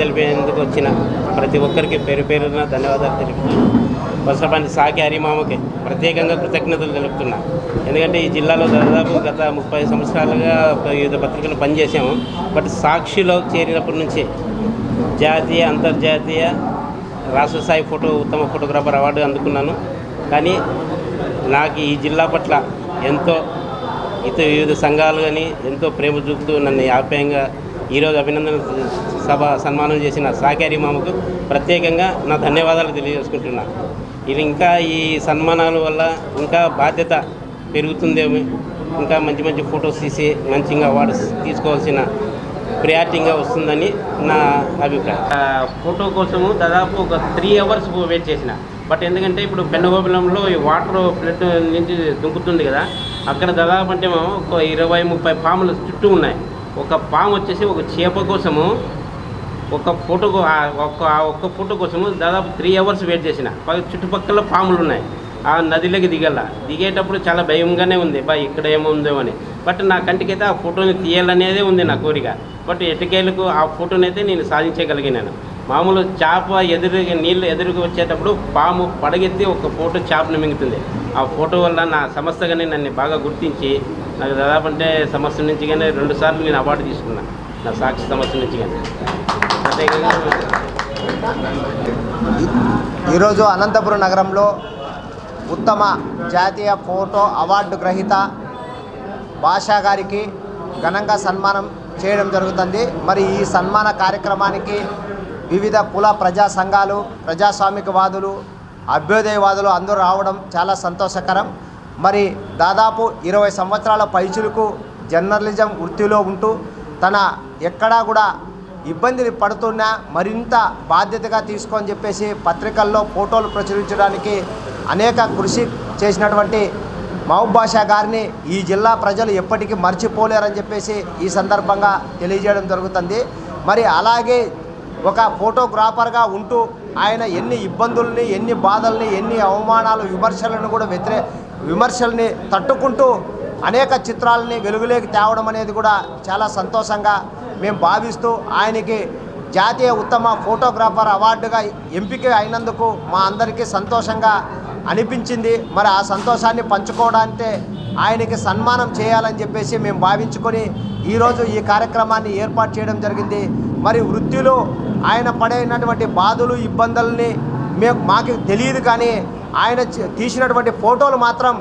తెలిపేందుకు వచ్చిన ప్రతి ఒక్కరికి పేరు పేరున ధన్యవాదాలు తెలుపుతున్నాను. వసపండి సాకి హరిమామకి ప్రత్యేకంగా కృతజ్ఞతలు తెలుపుతున్నా. ఎందుకంటే ఈ జిల్లాలో దాదాపు గత ముప్పై సంవత్సరాలుగా వివిధ పత్రికలు పనిచేసాము బట్ సాక్షిలో చేరినప్పటి నుంచి జాతీయ అంతర్జాతీయ రాష్ట్ర స్థాయి ఫోటో ఉత్తమ ఫోటోగ్రాఫర్ అవార్డు అందుకున్నాను. కానీ నాకు ఈ జిల్లా పట్ల ఎంతో ఇతర వివిధ సంఘాలు కానీ ఎంతో ప్రేమ చూపుతూ నన్ను ఆప్యాయంగా ఈరోజు అభినందన సభ సన్మానం చేసిన సాకారి మామకు ప్రత్యేకంగా నా ధన్యవాదాలు తెలియజేసుకుంటున్నా. ఇది ఇంకా ఈ సన్మానాల వల్ల ఇంకా బాధ్యత పెరుగుతుందేమో ఇంకా మంచి మంచి ఫొటోస్ తీసి మంచిగా అవార్డ్స్ తీసుకోవాల్సిన ప్రియారిటీగా వస్తుందని నా అభిప్రాయం. ఫోటో కోసము దాదాపు ఒక త్రీ అవర్స్ వెయిట్ చేసిన. బట్ ఎందుకంటే ఇప్పుడు పెన్నగోపులంలో ఈ వాటర్ ఫ్లడ్ నుంచి దుంకుతుంది కదా అక్కడ దాదాపు అంటే ఒక ఇరవై ముప్పై పాములు చుట్టూ ఉన్నాయి. ఒక పాము వచ్చేసి ఒక చేప కోసము ఒక ఫోటో ఒక్క ఆ ఒక్క ఫోటో కోసము దాదాపు త్రీ అవర్స్ వెయిట్ చేసిన. చుట్టుపక్కల పాములు ఉన్నాయి. ఆ నదిలోకి దిగల. దిగేటప్పుడు చాలా భయంగానే ఉంది. బా ఇక్కడ ఏముందో అని. బట్ నా కంటికైతే ఆ ఫోటోని తీయాలనేదే ఉంది నా కోరిక. బట్ ఎటుకేలకు ఆ ఫోటోనైతే నేను సాధించగలిగినాను. మామూలు చేప ఎదురు నీళ్ళు ఎదురుకు వచ్చేటప్పుడు పాము పడగెత్తి ఒక ఫోటో చేపను మింగుతుంది. ఆ ఫోటో వల్ల నా సంస్థగానే నన్ను బాగా గుర్తించి నాకు దాదాపు అంటే సంస్థ నుంచి కానీ రెండు సార్లు నేను అవార్డు తీసుకున్నాను నా సాక్షి సంస్థ నుంచి కానీ ఈరోజు అనంతపురం నగరంలో ఉత్తమ జాతీయ ఫోటో అవార్డు గ్రహీత భాషా గారికి ఘనంగా సన్మానం చేయడం జరుగుతుంది. మరి ఈ సన్మాన కార్యక్రమానికి వివిధ కుల ప్రజా సంఘాలు ప్రజాస్వామికవాదులు అభ్యుదయవాదులు అందరూ రావడం చాలా సంతోషకరం. మరి దాదాపు ఇరవై సంవత్సరాల పైచులకు జర్నలిజం వృత్తిలో ఉంటూ తన ఎక్కడా కూడా ఇబ్బందులు పడుతున్నా మరింత బాధ్యతగా తీసుకొని చెప్పేసి పత్రికల్లో ఫోటోలు ప్రచురించడానికి అనేక కృషి చేసినటువంటి మహబూబ్ బాషా గారిని ఈ జిల్లా ప్రజలు ఎప్పటికీ మర్చిపోలేరని చెప్పేసి ఈ సందర్భంగా తెలియజేయడం జరుగుతుంది. మరి అలాగే ఒక ఫోటోగ్రాఫర్గా ఉంటూ ఆయన ఎన్ని ఇబ్బందుల్ని ఎన్ని బాధల్ని ఎన్ని అవమానాలు విమర్శలను కూడా వ్యతిరే విమర్శల్ని తట్టుకుంటూ అనేక చిత్రాలని వెలుగులోకి తేవడం అనేది కూడా చాలా సంతోషంగా మేము భావిస్తూ ఆయనకి జాతీయ ఉత్తమ ఫోటోగ్రాఫర్ అవార్డుగా ఎంపిక అయినందుకు మా అందరికీ సంతోషంగా అనిపించింది. మరి ఆ సంతోషాన్ని పంచుకోవడానికి ఆయనకి సన్మానం చేయాలని చెప్పేసి మేము భావించుకొని ఈరోజు ఈ కార్యక్రమాన్ని ఏర్పాటు చేయడం జరిగింది. మరి వృత్తిలో ఆయన పడైనటువంటి బాధలు ఇబ్బందుల్ని మేము మాకు తెలియదు కానీ ఆయన తీసినటువంటి ఫోటోలు మాత్రం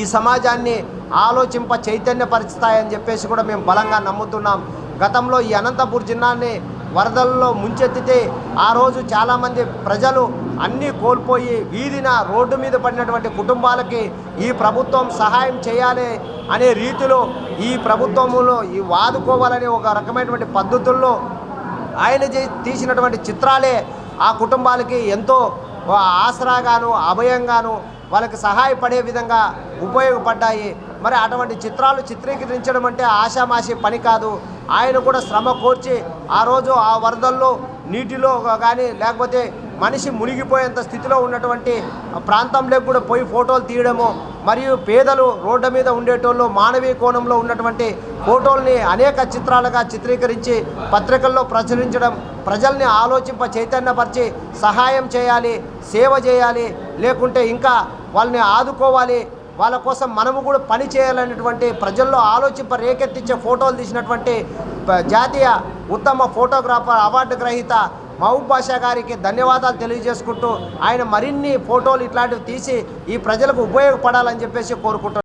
ఈ సమాజాన్ని ఆలోచింప చైతన్యపరుస్తాయని చెప్పేసి కూడా మేము బలంగా నమ్ముతున్నాం. గతంలో ఈ అనంతపూర్ జిల్లాని వరదల్లో ముంచెత్తితే ఆ రోజు చాలామంది ప్రజలు అన్నీ కోల్పోయి వీధిన రోడ్డు మీద పడినటువంటి కుటుంబాలకి ఈ ప్రభుత్వం సహాయం చేయాలి అనే రీతిలో ఈ ప్రభుత్వంలో ఈ వాదుకోవాలనే ఒక రకమైనటువంటి పద్ధతుల్లో ఆయన చే- తీసినటువంటి చిత్రాలే ఆ కుటుంబాలకి ఎంతో ఆసరాగాను అభయంగాను వాళ్ళకి సహాయపడే విధంగా ఉపయోగపడ్డాయి. మరి అటువంటి చిత్రాలు చిత్రీకరించడం అంటే ఆషామాషి పని కాదు. ఆయన కూడా శ్రమ కోర్చి ఆ రోజు ఆ వరదల్లో నీటిలో కానీ లేకపోతే మనిషి మునిగిపోయేంత స్థితిలో ఉన్నటువంటి ప్రాంతంలోకి కూడా పోయి ఫోటోలు తీయడము మరియు పేదలు రోడ్డు మీద ఉండేటోళ్ళు మానవీయ కోణంలో ఉన్నటువంటి ఫోటోల్ని అనేక చిత్రాలుగా చిత్రీకరించి పత్రికల్లో ప్రచురించడం ప్రజల్ని ఆలోచింప చైతన్యపరిచి సహాయం చేయాలి సేవ చేయాలి లేకుంటే ఇంకా వాళ్ళని ఆదుకోవాలి. వాళ్ళ కోసం మనము కూడా పని చేయాలనేటువంటి ప్రజల్లో ఆలోచింప రేకెత్తించే ఫోటోలు తీసినటువంటి జాతీయ ఉత్తమ ఫోటోగ్రాఫర్ అవార్డు గ్రహీత మహబూబ్ బాషా గారికి ధన్యవాదాలు తెలియజేసుకుంటూ ఆయన మరిన్ని ఫోటోలు ఇట్లాంటివి తీసి ఈ ప్రజలకు ఉపయోగపడాలని చెప్పేసి కోరుకుంటున్నాను